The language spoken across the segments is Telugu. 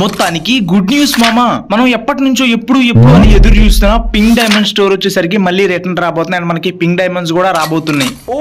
మొత్తానికి గుడ్ న్యూస్ మామా. మనం ఎప్పటి నుంచో ఎప్పుడు ఎప్పుడు అని ఎదురు చూస్తున్నా పింక్ డైమండ్ స్టోర్ వచ్చేసరికి మళ్ళీ రిటర్న్ రాబోతున్నాయి అండ్ మనకి పింక్ డైమండ్స్ కూడా రాబోతున్నాయి. ఓ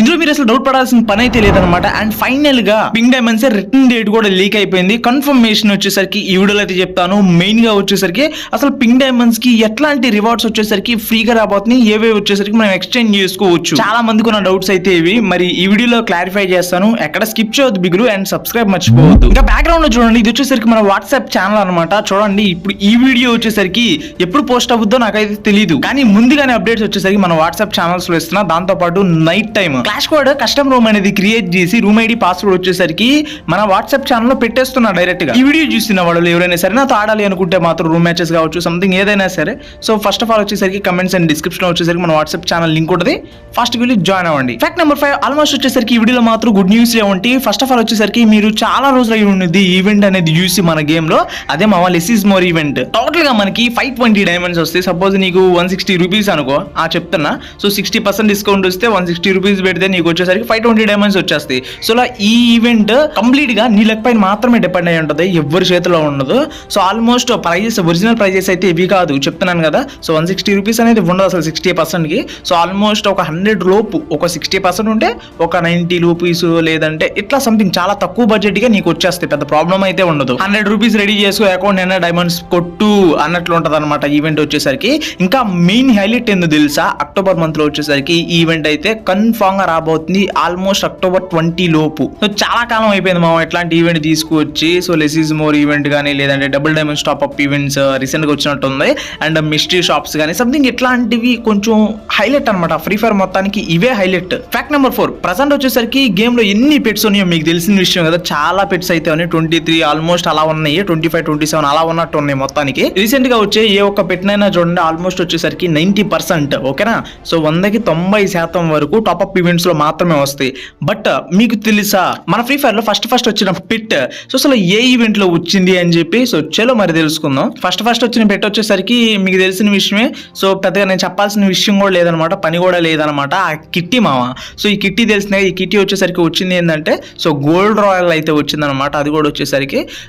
ఇందులో మీరు అసలు డౌట్ పడాల్సిన పని అయితే లేదనమాట అండ్ ఫైనల్గా పింక్ డైమండ్స్ రిటర్న్ డేట్ కూడా లీక్ అయిపోయింది. కన్ఫర్మేషన్ వచ్చేసరికి ఈ వీడియోలో అయితే చెప్తాను. మెయిన్గా వచ్చేసరికి అసలు పింక్ డైమండ్స్కి ఎట్లాంటి రివార్డ్స్ వచ్చేసరికి ఫ్రీగా రాబోతున్నాయి ఏవే వచ్చేసరికి మనం ఎక్స్చేంజ్ చేసుకోవచ్చు. చాలా మందికి ఉన్న డౌట్స్ అయితే ఇవి. మరి ఈ వీడియోలో క్లారిఫై చేస్తాను. ఎక్కడ స్కిప్ చేయవద్దు బిగులు అండ్ సబ్స్క్రైబ్ మర్చిపోవద్దు. ఇంకా బ్యాక్గ్రౌండ్లో చూడండి ఇది వచ్చేసరికి మన వాట్సాప్ ఛానల్ అనమాట చూడండి ఇప్పుడు ఈ వీడియో వచ్చేసరికి ఎప్పుడు పోస్ట్ అవుద్దో నాకైతే తెలియదు కానీ ముందుగానే అప్డేట్స్ వచ్చేసరికి మన వాట్సాప్ ఛానల్స్లో ఇస్తున్నా దాంతో పాటు night time clash code custom room అనేది క్రియేట్ చేసి రూమ్ ఐడి పాస్వర్డ్ వచ్చేసరికి మన వాట్సాప్ ఛానల్లో పెట్టేస్తున్నా డైరెక్ట్గా ఈ వీడియో చూసిన వాళ్ళు ఎవరైనా సరే నాతో ఆడాలి అనుకుంటే మాత్రం రూమ్ మ్యాచెస్ కావచ్చు సంథింగ్ ఏదైనా సరే. సో ఫస్ట్ ఆఫ్ ఆల్ వచ్చేసరికి కమెంట్స్ అండ్ డిస్క్రిప్షన్ వచ్చేసరికి మన వాట్సాప్ ఛానల్ లింక్ ఉంటుంది. ఫస్ట్ వెళ్ళి జాయిన్ అవ్వండి. ఫ్యాక్ట్ నెంబర్ ఫైవ్ ఆల్మోస్ట్ వచ్చేసరికి ఈ వీడియోలో మాత్రం గుడ్ న్యూస్ ఏమంటే ఫస్ట్ ఆఫ్ ఆల్ వచ్చేసరికి మీరు చాలా రోజులు అయి ఉన్నది ఈవెంట్ అనేది చూసి మన గేమ్లో అదే మా లెస్ ఇస్ మోర్ ఈవెంట్ టోటల్గా మనకి ఫైవ్ ట్వంటీ డైమండ్స్ వస్తాయి. సపోజ్ నీకు వన్ సిక్స్టీ రూపీస్ అనుకో. ఆ చెప్తున్నా. సో సిక్స్టీ పర్సెంట్ డిస్కౌంట్ వస్తే వన్ సిక్స్టీ రూపీస్ పెడితే నీకు వచ్చేసరికి ఫైవ్ ట్వంటీ డైమండ్స్ వచ్చేస్తాయి. సో అలా ఈ ఈవెంట్ కంప్లీట్గా నీ లెక్క పైన మాత్రమే డిపెండ్ అయి ఉంటుంది. ఎవరి చేతిలో ఉండదు. So almost prizes original prizes అయితే ఇవి కాదు. చెప్తున్నాను కదా. సో వన్ సిక్స్టీ రూపీస్ అనేది ఉండదు అసలు సిక్స్టీ పర్సెంట్కి. సో ఆల్మోస్ట్ ఒక హండ్రెడ్ లోపు ఒక సిక్స్టీ పర్సెంట్ ఉంటే ఒక నైన్టీ రూపీస్ లేదంటే ఇట్లా సంథింగ్ చాలా తక్కువ బడ్జెట్గా నీకు వచ్చేస్తాయి. పెద్ద ప్రాబ్లం అయితే ఉండదు. హండ్రెడ్ రూపీస్ రెడీ చేసుకో అకౌంట్ అయినా డైమండ్స్ కొట్టు అన్నట్లు ఉంటది అనమాట ఈవెంట్ వచ్చేసరికి. ఇంకా మెయిన్ హైలైట్ ఏందో తెలుసా? అక్టోబర్ మంత్లో వచ్చేసరికి ఈవెంట్ అయితే కన్ఫామ్గా రాబోతుంది. ఆల్మోస్ట్ అక్టోబర్ ట్వంటీ లోపు. సో చాలా కాలం అయిపోయింది మా ఎట్లాంటి ఈవెంట్ తీసుకువచ్చి. సో లెస్ మోర్ ఈవెంట్ కానీ లేదంటే double diamonds top up events రీసెంట్గా వచ్చినట్టు ఉంది అండ్ మిస్టరీ షాప్స్ కానీ సంథింగ్ ఇట్లాంటివి కొంచెం హైలైట్ అనమాట ఫ్రీ ఫైర్ మొత్తానికి ఇవే highlight. Fact number four present వచ్చేసరికి గేమ్లో ఎన్ని పెట్స్ ఉన్నాయో మీకు తెలిసిన విషయం కదా. చాలా పెట్స్ అయితే ఉన్నాయి. ట్వంటీ త్రీ ఆల్మోస్ట్ అలా ఉన్నాయి. ట్వంటీ ఫైవ్ ట్వంటీ సెవెన్ అలా ఉన్నట్టు ఉన్నాయి మొత్తానికి. రీసెంట్గా వచ్చే ఏ ఒక్క పెట్టినైనా చూడండి ఆల్మోస్ట్ వచ్చేసరికి నైన్టీ పర్సెంట్ ఓకేనా? సో వందకి తొంభై శాతం వరకు టాప్ అప్ ఈవెంట్స్లో మాత్రమే వస్తాయి. బట్ మీకు తెలుసా మన ఫ్రీ ఫైర్లో ఫస్ట్ ఫస్ట్ వచ్చిన పిట్ సో అసలు ఏ ఈవెంట్లో వచ్చింది అని చెప్పి సో చలో మరి తెలుసుకుందాం. ఫస్ట్ ఫస్ట్ వచ్చిన పెట్ వచ్చేసరికి మీకు తెలిసిన విషయమే సో పెద్దగా నేను చెప్పాల్సిన విషయం కూడా లేదనమాట పని కూడా లేదనమాట. ఆ కిట్టి మామ సో ఈ కిట్టి తెలిసిన ఈ కిట్టి వచ్చేసరికి వచ్చింది ఏంటంటే సో గోల్డ్ రాయల్ అయితే వచ్చిందనమాట. అది కూడా వచ్చేసరికి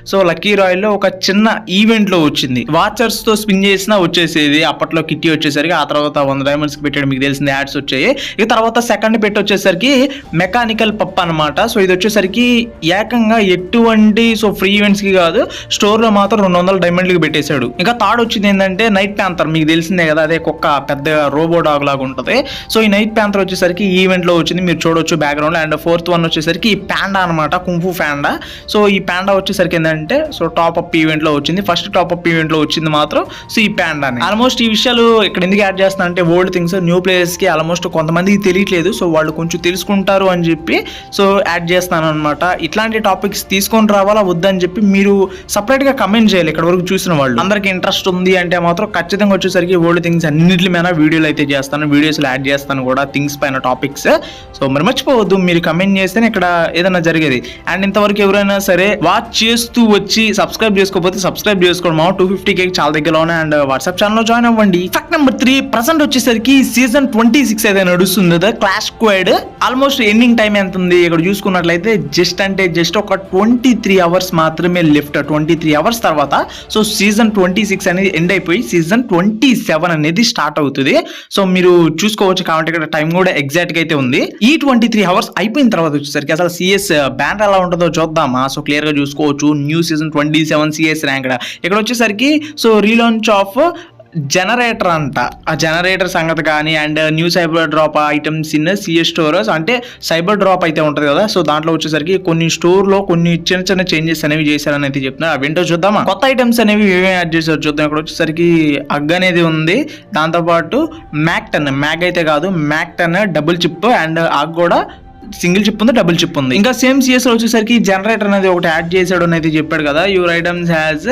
సో లక్కీ రాయల్లో ఒక చిన్న ఈవెంట్లో వచ్చింది. వాచర్స్తో స్పిన్ చేసినా వచ్చేసేది. అప్పట్లో కిట్టి వచ్చేసరికి ఆ తర్వాత వంద డైమండ్స్కి పెట్టాడు. మీకు తెలిసిన యాడ్స్ వచ్చాయి. ఇక తర్వాత సెకండ్ పెట్టి వచ్చేసరికి మెకానికల్ పప్ అన్నమాట. సో ఇది వచ్చేసరికి ఏకంగా ఎటువంటి సో ఫ్రీ ఈవెంట్స్కి కాదు స్టోర్లో మాత్రం రెండు వందల డైమండ్లకి పెట్టేశాడు. ఇంకా థర్డ్ వచ్చింది ఏంటంటే నైట్ ప్యాంతర్ మీకు తెలిసిందే కదా అదే కుక్క పెద్ద రోబో డాగ్ లాగా ఉంటుంది. సో ఈ నైట్ ప్యాంతర్ వచ్చేసరికి ఈవెంట్లో వచ్చింది. మీరు చూడొచ్చు బ్యాక్గ్రౌండ్ అండ్ ఫోర్త్ వన్ వచ్చేసరికి ఈ ప్యాండా అనమాట కుంఫు ప్యాండా. సో ఈ ప్యాండా వచ్చేసరికి ఏంటంటే సో టాప్ అప్ ఈవెంట్లో వచ్చింది. ఫస్ట్ టాప్ అప్ ఈవెంట్లో వచ్చింది మాత్రం సో ఈ ప్యాండా ఆల్మోస్ట్ ఈ విషయాలు ఇక్కడ ఎందుకు యాడ్ చేస్తున్నా అంటే ఓల్డ్ థింగ్స్ న్యూ ప్లేయర్స్కి ఆల్మోస్ట్ కొంతమందికి తెలియట్లేదు. సో వాళ్ళు కొంచెం తెలుసుకుంటారు అని చెప్పి సో యాడ్ చేస్తాను అనమాట ఇట్లాంటి టాపిక్స్ తీసుకొని రావాలా వద్దని చెప్పి మీరు సపరేట్గా కమెంట్ చేయాలి. ఇక్కడ వరకు చూసిన వాళ్ళు. అందరికి ఇంట్రెస్ట్ ఉంది అంటే మాత్రం ఖచ్చితంగా వచ్చేసరికి ఓల్డ్ థింగ్స్ అన్నింటి మీద వీడియోలు అయితే చేస్తాను. వీడియోస్ యాడ్ చేస్తాను కూడా థింగ్స్ పైన టాపిక్స్ సో మరి మర్చిపోవద్దు. మీరు కమెంట్ చేస్తేనే ఇక్కడ ఏదైనా జరిగేది. అండ్ ఇంతవరకు ఎవరైనా సరే వాచ్ చేస్తూ వచ్చి సబ్స్క్రైబ్ చేసుకోకపోతే సబ్స్క్రైబ్ చేసుకోవడం టూ ఫిఫ్టీ కేక్ చాలా దగ్గరలోనే అండ్ వాట్సాప్ ఛానల్లో జాయిన్ అవ్వండి. ఫ్యాక్ట్ నెంబర్ త్రీ ప్రజెంట్ వచ్చేసరికి సీజన్ ట్వంటీ సిక్స్ అయితే నడుస్తుంది. కదా clash squad almost ending time ఎంత ఉంది? ఇక్కడ చూసుకున్నట్లయితే జస్ట్ అంటే జస్ట్ ఒక ట్వంటీ త్రీ అవర్స్ మాత్రమే లెఫ్ట్ ట్వంటీ త్రీ అవర్స్ తర్వాత సో సీజన్ ట్వంటీ సిక్స్ అనేది ఎండ్ అయిపోయి సీజన్ ట్వంటీ సెవెన్ అనేది స్టార్ట్ అవుతుంది. సో మీరు చూసుకోవచ్చు కాబట్టి ఇక్కడ టైం కూడా ఎగ్జాక్ట్గా అయితే ఉంది. ఈ ట్వంటీ త్రీ అవర్స్ అయిపోయిన తర్వాత వచ్చేసరికి అసలు సిఎస్ బ్యాన్ uh, ఎలా ఉంటుందో చూద్దామా? సో క్లియర్గా చూసుకోవచ్చు new season twenty seven CS rank ఇక్కడ వచ్చేసరికి సో రీలాంచ్ ఆఫ్ జనరేటర్ అంట. ఆ జనరేటర్ సంగతి కానీ and new cyber drop items in CS stores అంటే సైబర్ డ్రాప్ అయితే ఉంటుంది కదా. సో దాంట్లో వచ్చేసరికి కొన్ని స్టోర్లో కొన్ని చిన్న చిన్న చేంజెస్ అనేవి చేశారని అయితే చెప్తున్నారు. అవేంటో చూద్దామా? కొత్త ఐటమ్స్ అనేవి ఏమేమి యాడ్ చేశారు చూద్దాం. ఇక్కడ వచ్చేసరికి అగ్ అనేది ఉంది. దాంతోపాటు మ్యాక్టన్ మ్యాగ్ అయితే కాదు మ్యాక్టన్ డబుల్ చిప్ అండ్ అగ్ కూడా సింగిల్ చిప్ ఉంది డబుల్ చిప్ ఉంది. ఇంకా సేమ్ సిఎస్లో వచ్చేసరికి జనరేటర్ అనేది ఒకటి యాడ్ చేశాడు అని అయితే చెప్పాడు కదా. Your items has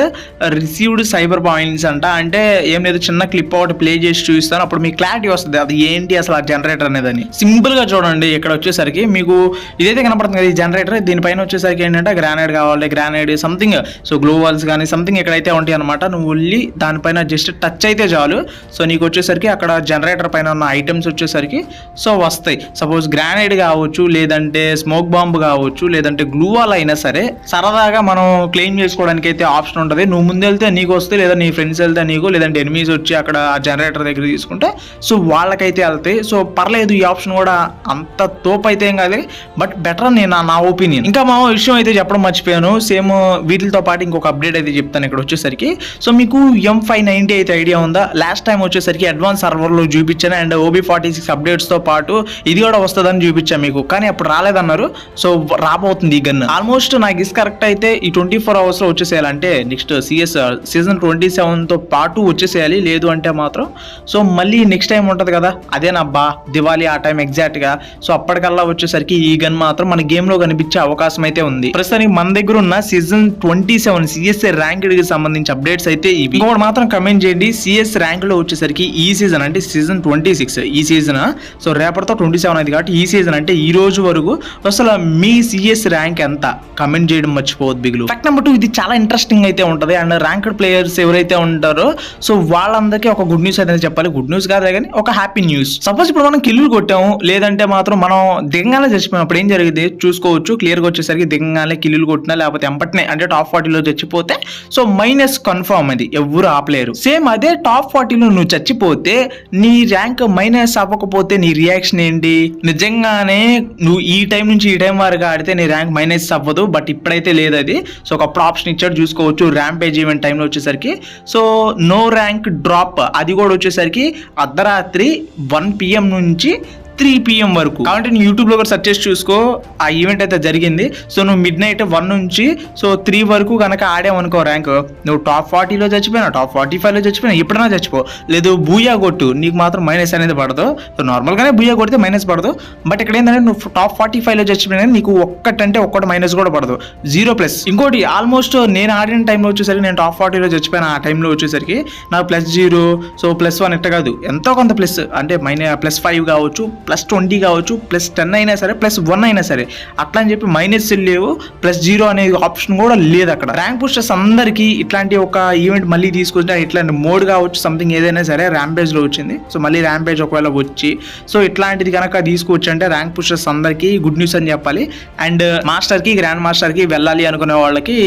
received cyber points అంట. అంటే ఏం లేదు చిన్న క్లిప్ ఒకటి ప్లే చేసి చూపిస్తాను. అప్పుడు మీకు క్లారిటీ వస్తుంది. అది ఏంటి అసలు ఆ జనరేటర్ అనేది అని సింపుల్గా చూడండి ఇక్కడ వచ్చేసరికి మీకు ఇదైతే కనపడుతుంది కదా ఈ జనరేటర్ దీనిపైన వచ్చేసరికి ఏంటంటే గ్రానైడ్ కావాలి grenade something so glow walls కానీ సంథింగ్ ఎక్కడైతే ఉంటాయి అనమాట నువ్వు వెళ్ళి దానిపైన జస్ట్ టచ్ అయితే చాలు. సో నీకు వచ్చేసరికి అక్కడ జనరేటర్ పైన ఉన్న ఐటమ్స్ వచ్చేసరికి సో వస్తాయి. సపోజ్ గ్రానైడ్ కావచ్చు లేదంటే స్మోక్ బాంబ్ కావచ్చు లేదంటే గ్లూ వాల్ అయినా సరే సరదాగా మనం క్లెయిమ్ చేసుకోవడానికి అయితే ఆప్షన్ ఉంటుంది. నువ్వు ముందు వెళ్తే నీకు వస్తే లేదా నీ ఫ్రెండ్స్ వెళ్తే నీకు లేదంటే ఎనిమీస్ వచ్చి అక్కడ జనరేటర్ దగ్గర తీసుకుంటే సో వాళ్ళకైతే వెళ్తాయి. సో పర్లేదు ఈ ఆప్షన్ కూడా అంత తోపు అయితే ఏం కాదు బట్ బెటర్ నేను నా- నా ఒపీనియన్ ఇంకా మా విషయం అయితే చెప్పడం మర్చిపోయాను. సేమ్ వీటితో పాటు ఇంకొక అప్డేట్ అయితే చెప్తాను ఇక్కడ వచ్చేసరికి. సో మీకు ఎం ఫైవ్ నైన్టీ అయితే ఐడియా ఉందా? లాస్ట్ టైం వచ్చేసరికి అడ్వాన్స్ సర్వర్లో చూపించాను అండ్ ఓబీ ఫార్టీ సిక్స్ అప్డేట్స్తో పాటు ఇది కూడా వస్తుందని చూపించాను మీకు. కానీ అప్పుడు రాలేదన్నారు. సో రాబోతుంది ఈ గన్ ఆల్మోస్ట్ నాకు ఇస్ కరెక్ట్ అయితే ఈ ట్వంటీ ఫోర్ అవర్స్లో వచ్చేసేయాలంటే నెక్స్ట్ సిఎస్ సీజన్ ట్వంటీ సెవెన్తో పాటు వచ్చేసేయాలి. లేదు అంటే మాత్రం సో మళ్ళీ నెక్స్ట్ టైం ఉంటుంది కదా అదేనబ్బా దివాళీ ఆ టైం ఎగ్జాక్ట్గా. సో అప్పటికల్లా వచ్చేసరికి ఈ గన్ మాత్రం మన గేమ్లో కనిపించే అవకాశం అయితే ఉంది. ప్రస్తుతానికి మన దగ్గర ఉన్న సీజన్ ట్వంటీ సెవెన్ సిఎస్ఏ ర్యాంక్డ్కి సంబంధించి అప్డేట్స్ అయితే ఇవి. ఇంకోటి మాత్రం కమెంట్ చేయండి. సిఎస్ ర్యాంక్లో వచ్చేసరికి ఈ సీజన్ అంటే సీజన్ ట్వంటీ సిక్స్ ఈ సీజన్ సో రేపటితో ట్వంటీ సెవెన్ అయింది కాబట్టి ఈ సీజన్ అంటే ఈ రోజు వరకు అసలు మీ సిఎస్ ర్యాంక్ ఎంత? కమెంట్ చేయడం మర్చిపోవద్దు బిగులు. ఫ్యాక్ట్ నెంబర్ టూ ఇది చాలా ఇంట్రెస్టింగ్ అయితే ఉంటుంది. అండ్ ర్యాంక్డ్ ప్లేయర్స్ ఎవరైతే ఉంటారో సో వాళ్ళందరికీ ఒక గుడ్ న్యూస్ అనేది చెప్పాలి. గుడ్ న్యూస్ కాదే కానీ ఒక హ్యాపీ న్యూస్ సపోజ్ ఇప్పుడు మనం కిల్లులు కొట్టాము లేదంటే మాత్రం మనం దిగంగానే చచ్చిపోయినప్పుడు ఏం జరిగింది చూసుకోవచ్చు క్లియర్గా వచ్చేసరికి దిగంగానే కిల్లులు కొట్టినా లేకపోతే ఎంపట్నే అంటే టాప్ ఫార్టీలో చచ్చిపోతే సో మైనస్ కన్ఫర్మ్ అది ఎవరు ఆపలేరు సేమ్ అదే టాప్ ఫార్టీలో నువ్వు చచ్చిపోతే నీ ర్యాంక్ మైనస్ అవ్వకపోతే నీ రియాక్షన్ ఏంటి? నిజంగానే నువ్వు ఈ టైం నుంచి ఈ టైం వరకు ఆడితే నీ ర్యాంక్ మైనస్ అవ్వదు బట్ ఇప్పుడైతే లేదు అది. సో ఒకప్పుడు ఆప్షన్ ఇచ్చాడు చూసుకోవచ్చు. ర్యాంప్ పేజ్ ఈవెంట్ టైంలో వచ్చేసరికి. సో నో ర్యాంక్ డ్రాప్ అది కూడా వచ్చేసరికి అర్ధరాత్రి వన్ పిఎం నుంచి త్రీ పిఎం వరకు. కాబట్టి నువ్వు యూట్యూబ్లో కూడా సెర్చ్ చేసి చూసుకో ఆ ఈవెంట్ అయితే జరిగింది. సో నువ్వు మిడ్ నైట్ వన్ నుంచి సో త్రీ వరకు కనుక ఆడామనుకో ర్యాంక్ నువ్వు టాప్ ఫార్టీలో చచ్చిపోయినా టాప్ ఫార్టీ ఫైవ్లో చచ్చిపోయినా ఎప్పుడైనా చచ్చిపో. లేదు బూయా కొట్టు నీకు మాత్రం మైనస్ అనేది పడదు. సో నార్మల్గానే బూయా కొడితే మైనస్ పడదు. బట్ ఇక్కడ ఏంటంటే నువ్వు టాప్ ఫార్టీ ఫైవ్లో చచ్చిపోయినా నీకు ఒక్కటంటే ఒక్కటి మైనస్ కూడా పడదు. జీరో ప్లస్ ఇంకోటి ఆల్మోస్ట్ నేను ఆడిన టైంలో వచ్చేసరికి నేను టాప్ ఫార్టీలో చచ్చిపోయిన ఆ టైంలో వచ్చేసరికి నాకు plus zero so plus one ఎట్ట కాదు. ఎంతో కొంత ప్లస్ అంటే మైనస్ ప్లస్ ఫైవ్ కావచ్చు ప్లస్ ట్వంటీ కావచ్చు ప్లస్ టెన్ అయినా సరే ప్లస్ వన్ అయినా సరే. అట్లా అని చెప్పి మైనస్ లేవు ప్లస్ జీరో అనే ఆప్షన్ కూడా లేదు అక్కడ. ర్యాంక్ పుస్టర్స్ అందరికీ ఇట్లాంటి ఒక ఈవెంట్ మళ్ళీ తీసుకొచ్చిన ఇట్లాంటి మోడ్ కావచ్చు సంథింగ్ ఏదైనా సరే ర్యాంపేజ్లో వచ్చింది. సో మళ్ళీ ర్యాంపేజ్ ఒకవేళ వచ్చి సో ఇట్లాంటిది కనుక తీసుకొచ్చి అంటే ర్యాంక్ పుస్టర్స్ అందరికీ గుడ్ న్యూస్ అని చెప్పాలి. అండ్ మాస్టర్కి గ్రాండ్ మాస్టర్కి వెళ్ళాలి అనుకునే వాళ్ళకి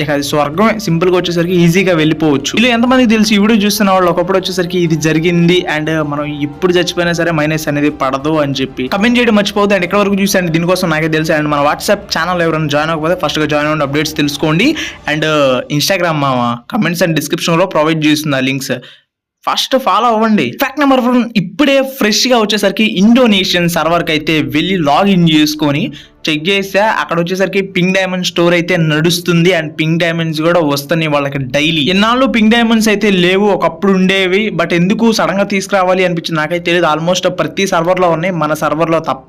ఇక అది స్వర్గం సింపుల్గా వచ్చేసరికి ఈజీగా వెళ్ళిపోవచ్చు. ఇలా ఎంతమంది తెలుసు? ఈ వీడియో చూస్తున్న వాళ్ళు ఒకప్పుడు వచ్చేసరికి ఇది జరిగింది అండ్ మనం ఇప్పుడు చచ్చిపోయినా సరే మైనస్ అనేది పడదు అని చెప్పి కమెంట్ చేయడం మర్చిపోవద్దు అండ్ ఎక్కడ వరకు చూసాను దీనికోసం నాకే తెలుసు అండ్ మన వాట్సాప్ ఛానల్ ఎవరైనా జాయిన్ అవ్వకపోతే ఫస్ట్గా జాయిన్ అవ్వండి అప్డేట్స్ తెలుసుకోండి అండ్ ఇన్స్టాగ్రామ్ uh, మా కమెంట్స్ అండ్ డిస్క్రిప్షన్లో ప్రొవైడ్ చేస్తుంది ఆ లింక్స్ ఫస్ట్ ఫాలో అవ్వండి. ఫ్యాక్ట్ నెంబర్ వన్ ఇప్పుడే ఫ్రెష్గా వచ్చేసరికి ఇండోనేషియన్ సర్వర్కి అయితే వెళ్ళి లాగిన్ చేసుకొని చెక్ చేస్తే అక్కడ వచ్చేసరికి పింక్ డైమండ్ స్టోర్ అయితే నడుస్తుంది అండ్ పింక్ డైమండ్స్ కూడా వస్తున్నాయి వాళ్ళకి డైలీ. ఎన్నాళ్ళు పింక్ డైమండ్స్ అయితే లేవు ఒకప్పుడు ఉండేవి బట్ ఎందుకు సడన్గా తీసుకురావాలి అనిపించింది నాకైతే తెలియదు ఆల్మోస్ట్ ప్రతి సర్వర్లో ఉన్నాయి మన సర్వర్లో తప్ప.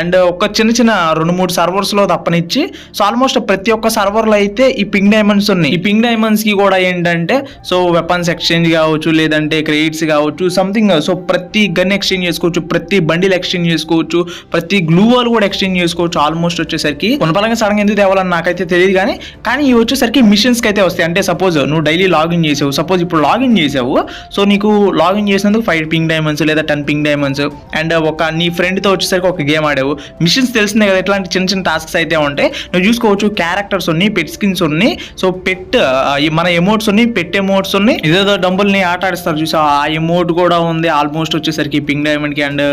అండ్ ఒక చిన్న చిన్న రెండు మూడు సర్వర్స్లో తప్పనిచ్చి. సో ఆల్మోస్ట్ ప్రతి ఒక్క సర్వర్లో అయితే ఈ పింక్ డైమండ్స్ ఉన్నాయి. ఈ పింక్ డైమండ్స్కి కూడా ఏంటంటే సో వెపన్స్ ఎక్స్చేంజ్ కావచ్చు లేదంటే క్రెడిట్స్ కావచ్చు సంథింగ్ సో ప్రతి గన్ ఎక్స్చేంజ్ చేసుకోవచ్చు ప్రతి బండిల్ ఎక్స్చేంజ్ చేసుకోవచ్చు ప్రతి గ్లూ వాల్ కూడా ఎక్స్చేంజ్ చేసుకోవచ్చు. ఆల్మోస్ట్ వచ్చేసరికి కొనపలంగా సడన్ ఎందుకు తేవాలని నాకైతే తెలియదు కానీ కానీ ఇవి వచ్చేసరికి మిషన్స్కి అయితే వస్తాయి. అంటే సపోజ్ నువ్వు డైలీ లాగిన్ చేసావు. సపోజ్ ఇప్పుడు లాగిన్ చేసావు. సో నీకు లాగిన్ చేసినందుకు ఫైవ్ పింక్ డైమండ్స్ లేదా టెన్ పింక్ డైమండ్స్ అండ్ ఒక నీ ఫ్రెండ్తో తో వచ్చేసరికి ఒక గేమ్ ఆడావు. మిషన్స్ తెలిసిందే కదా ఇట్లాంటి చిన్న చిన్న టాస్క్స్ అయితే ఉంటాయి. నువ్వు చూసుకోవచ్చు క్యారెక్టర్స్ ఉన్నాయి పెట్ స్కిన్స్ ఉన్నాయి. సో పెట్ మన ఎమోట్స్ ఉన్నాయి పెట్ ఎమోట్స్ ఉన్నాయి. ఏదేదో డంబుల్ని ఆట ఆడిస్తారు చూసా ఆ ఎమోట్ కూడా ఉంది. ఆల్మోస్ట్ వచ్చేసరికి పింక్ డైమండ్కి అండ్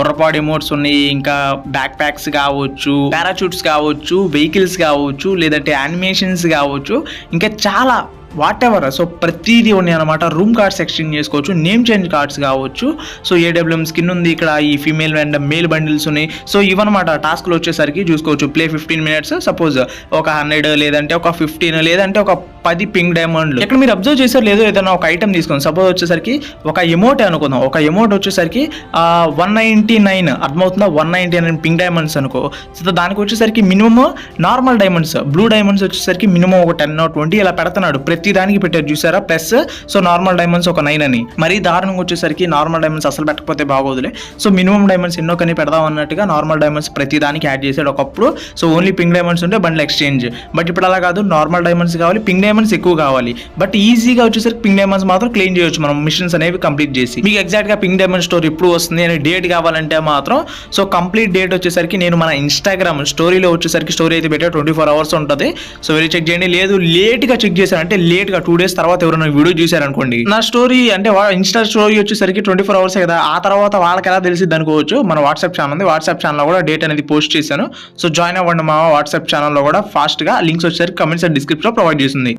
బుర్రపాడు ఎమోట్స్ ఉన్నాయి. ఇంకా బ్యాక్ ప్యాక్స్ కావచ్చు పారాచూట్స్ కావచ్చు వెహికల్స్ కావచ్చు లేదంటే యానిమేషన్స్ కావచ్చు ఇంకా చాలా వాట్ ఎవర్ సో ప్రతిదీ ఉన్నాయి అనమాట రూమ్ కార్డ్స్ ఎక్స్చేంజ్ చేసుకోవచ్చు నేమ్ చేంజ్ కార్డ్స్ కావచ్చు. సో ఏడబ్ల్యూఎం స్కిన్ ఉంది ఇక్కడ ఈ ఫీమేల్ అండ్ మేల్ బండిల్స్ ఉన్నాయి. సో ఇవన్నమాట టాస్క్లు వచ్చేసరికి చూసుకోవచ్చు. ప్లే ఫిఫ్టీన్ మినిట్స్ సపోజ్ ఒక హండ్రెడ్ లేదంటే ఒక ఫిఫ్టీన్ లేదంటే ఒక పది పింక్ డైమండ్లు ఇక్కడ మీరు అబ్జర్వ్ చేసారు లేదో ఏదైనా ఒక ఐటమ్ తీసుకోండి. సపోజ్ వచ్చేసరికి ఒక ఎమోట్ అనుకుందాం. ఒక ఎమోట్ వచ్చేసరికి వన్ నైంటీ నైన్ అర్థమవుతుందా? One ninety nine pink diamonds అనుకో. సో దానికి వచ్చేసరికి minimum normal diamonds blue diamonds వచ్చేసరికి మినిమం ఒక టెన్ ట్వంటీ ఇలా పెడుతున్నాడు. ప్రతి దానికి పెట్టారు చూసారా? ప్లస్ సో నార్మల్ డైమండ్స్ ఒక నైన్ అని. మరీ దారుణంగా వచ్చేసరికి నార్మల్ డైమండ్స్ అసలు పెట్టకపోతే బాగోదులే. సో మినిమం డైమండ్స్ ఎన్నో కని పెడదాం అన్నట్టుగా నార్మల్ డైమండ్స్ ప్రతి దానికి యాడ్ చేశాడు ఒకప్పుడు. సో ఓన్లీ పింక్ డైమండ్స్ ఉంటే బండ్లు ఎక్స్చేంజ్ బట్ ఇప్పుడు అలా కాదు నార్మల్ డైమండ్స్ కావాలి పింక్ డైమండ్స్ ఎక్కువ కావాలి. బట్ ఈజీగా వచ్చేసరికి పింక్ డైమండ్స్ మాత్రం క్లెయిమ్ చేయొచ్చు. మనం మిషన్స్ అనేవి కంప్లీట్ చేసి. మీకు ఎగ్జాక్ట్గా పింక్ డైమండ్ స్టోర్ ఎప్పుడు వస్తుంది అనే డేట్ కావాలంటే మాత్రం సో కంప్లీట్ డేట్ వచ్చేసరికి నేను మన ఇన్స్టాగ్రామ్ స్టోరీలో వచ్చేసరికి స్టోరీ అయితే పెట్టా ట్వంటీ ఫోర్ అవర్స్ ఉంటుంది. సో వెళ్ళి చెక్ చేయండి. లేదు లేట్గా చెక్ చేశారంటే లేట్గా లేట్గా టూ డేస్ తర్వాత ఎవరైనా వీడియో చూసారనుకోండి నా స్టోరీ అంటే ఇన్స్టా స్టోరీ వచ్చేసరికి ట్వంటీ ఫోర్ అవర్స్ కదా ఆ తర్వాత వాళ్ళకి ఎలా తెలిసింది అనుకోవచ్చు. మన వాట్సాప్ ఛానల్ ఉంది. వాట్సాప్ ఛానల్లో కూడా డేట్ అనేది పోస్ట్ చేశాను. సో జాయిన్ అవ్వండి మా వాట్సాప్ ఛానల్లో కూడా ఫాస్ట్గా. లింక్స్ వచ్చేసరికి కమెంట్స్ అండ్ డిస్క్రిప్షన్లో ప్రొవైడ్ చేసింది